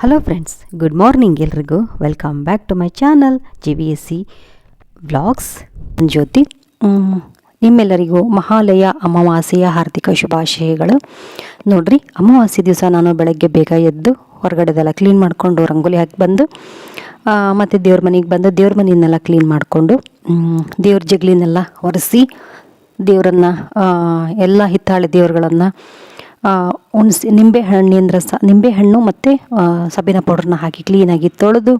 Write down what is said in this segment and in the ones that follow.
Hello friends good morning ಎಲ್ರಿಗೂ. Welcome back to my channel G V S C vlogs Jyothi ನಿಮ್ಮೆಲ್ಲರಿಗೂ ಮಹಾಲಯ, ಅಮಾವಾಸ್ಯೆಯ ಹಾರ್ದಿಕ ಶುಭಾಶಯಗಳು. ನೋಡ್ರಿ, ಅಮಾವಾಸ್ಯೆ ದಿವಸ ನಾನು ಬೆಳಗ್ಗೆ ಬೇಗ ಎದ್ದು ಹೊರಗಡೆದೆಲ್ಲ ಕ್ಲೀನ್ ಮಾಡಿಕೊಂಡು ರಂಗೋಲಿ ಹಾಕಿ ಬಂದು ಮತ್ತು ದೇವ್ರ ಮನೆಗೆ ಬಂದು ದೇವ್ರ ಮನೆಯನ್ನೆಲ್ಲ ಕ್ಲೀನ್ ಮಾಡಿಕೊಂಡು ದೇವ್ರ ಜಗ್ಲಿನೆಲ್ಲ ಒರೆಸಿ ದೇವರನ್ನು ಎಲ್ಲ ಹಿತ್ತಾಳೆ ದೇವರುಗಳನ್ನು ಉಣಿಸಿ ನಿಂಬೆ ಹಣ್ಣಿನ ರಸ ನಿಂಬೆ ಹಣ್ಣು ಮತ್ತು ಸಬ್ಬಿನ ಪೌಡ್ರನ್ನ ಹಾಕಿ ಕ್ಲೀನಾಗಿ ತೊಳೆದು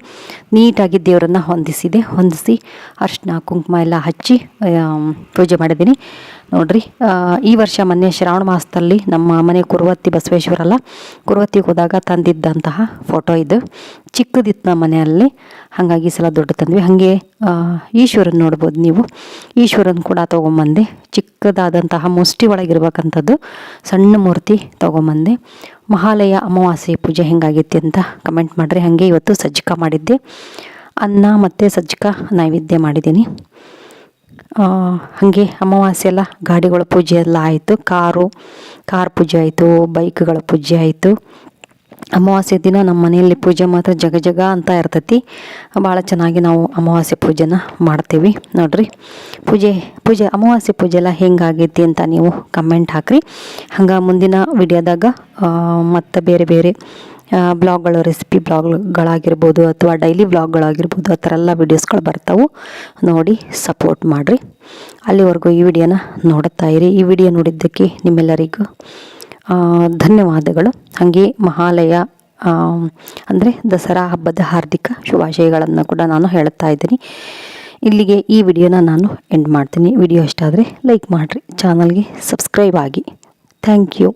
ನೀಟಾಗಿ ದೇವರನ್ನು ಹೊಂದಿಸಿದೆ. ಹೊಂದಿಸಿ ಅರ್ಶಿನ ಕುಂಕುಮ ಎಲ್ಲ ಹಚ್ಚಿ ಪೂಜೆ ಮಾಡಿದ್ದೀನಿ. ನೋಡ್ರಿ ಈ ವರ್ಷ ಮೊನ್ನೆ ಶ್ರಾವಣ ಮಾಸದಲ್ಲಿ ನಮ್ಮ ಮನೆ ಕುರುವತ್ತಿ ಬಸವೇಶ್ವರಲ್ಲ ಕುರುವತ್ತಿಗೆ ಹೋದಾಗ ತಂದಿದ್ದಂತಹ ಫೋಟೋ ಇದು. ಚಿಕ್ಕದಿತ್ತು ನಮ್ಮ ಮನೆಯಲ್ಲಿ, ಹಾಗಾಗಿ ಸಲ ದೊಡ್ಡ ತಂದ್ವಿ. ಹಾಗೆ ಈಶ್ವರನ್ನ ಈಶ್ವರನ್ ನೋಡ್ಬೋದು ನೀವು. ಈಶ್ವರನ್ ಕೂಡ ತೊಗೊಂಬಂದೆ ಚಿಕ್ಕದಾದಂತಹ ಮುಷ್ಟಿ ಒಳಗಿರ್ಬೇಕಂಥದ್ದು ಸಣ್ಣ ಮೂರ್ತಿ ತೊಗೊಂಬಂದೆ. ಮಹಾಲಯ ಅಮಾವಾಸ್ಯೆ ಪೂಜೆ ಹೆಂಗಾಗೈತಿ ಅಂತ ಕಮೆಂಟ್ ಮಾಡಿರಿ. ಹಾಗೆ ಇವತ್ತು ಸಜ್ಜಿಕ ಮಾಡಿದ್ದೆ. ಅನ್ನ ಮತ್ತು ಸಜ್ಜಿಕ ನೈವೇದ್ಯ ಮಾಡಿದ್ದೀನಿ. ಹಾಗೆ ಅಮಾವಾಸ್ಯೆ ಎಲ್ಲ ಗಾಡಿಗಳ ಪೂಜೆ ಎಲ್ಲ ಆಯಿತು. ಕಾರು, ಕಾರ್ ಪೂಜೆ ಆಯಿತು, ಬೈಕ್ಗಳ ಪೂಜೆ ಆಯಿತು. ಅಮಾವಾಸ್ಯೆ ದಿನ ನಮ್ಮ ಮನೆಯಲ್ಲಿ ಪೂಜೆ ಮಾತ್ರ ಜಗ ಜಗ ಅಂತ ಇರ್ತೈತಿ. ಭಾಳ ಚೆನ್ನಾಗಿ ನಾವು ಅಮಾವಾಸ್ಯೆ ಪೂಜೆನ ಮಾಡ್ತೀವಿ. ನೋಡ್ರಿ, ಪೂಜೆ ಪೂಜೆ, ಅಮಾವಾಸ್ಯೆ ಪೂಜೆ ಎಲ್ಲ ಹೆಂಗಾಗೈತಿ ಅಂತ ನೀವು ಕಮೆಂಟ್ ಹಾಕ್ರಿ. ಹಂಗೆ ಮುಂದಿನ ವಿಡಿಯೋದಾಗ ಮತ್ತು ಬೇರೆ ಬೇರೆ ಬ್ಲಾಗ್ಗಳು ರೆಸಿಪಿ ಬ್ಲಾಗ್ಗಳಾಗಿರ್ಬೋದು ಅಥವಾ ಡೈಲಿ ಬ್ಲಾಗ್ಗಳಾಗಿರ್ಬೋದು ಆ ಥರ ಎಲ್ಲ ವಿಡಿಯೋಸ್ಗಳು ಬರ್ತಾವೆ. ನೋಡಿ ಸಪೋರ್ಟ್ ಮಾಡಿರಿ. ಅಲ್ಲಿವರೆಗೂ ಈ ವಿಡಿಯೋನ ನೋಡುತ್ತಾ ಇರಿ. ಈ ವಿಡಿಯೋ ನೋಡಿದ್ದಕ್ಕೆ ನಿಮ್ಮೆಲ್ಲರಿಗೂ ಧನ್ಯವಾದಗಳು. ಹಾಗೆ ಮಹಾಲಯ ಅಂದರೆ ದಸರಾ ಹಬ್ಬದ ಹಾರ್ದಿಕ ಶುಭಾಶಯಗಳನ್ನು ಕೂಡ ನಾನು ಹೇಳುತ್ತಾ ಇದ್ದೀನಿ. ಇಲ್ಲಿಗೆ ಈ ವಿಡಿಯೋನ ನಾನು ಎಂಡ್ ಮಾಡ್ತೀನಿ. ವಿಡಿಯೋ ಇಷ್ಟ ಆದರೆ ಲೈಕ್ ಮಾಡಿರಿ. ಚಾನಲ್ಗೆ ಸಬ್ಸ್ಕ್ರೈಬ್ ಆಗಿ. Thank you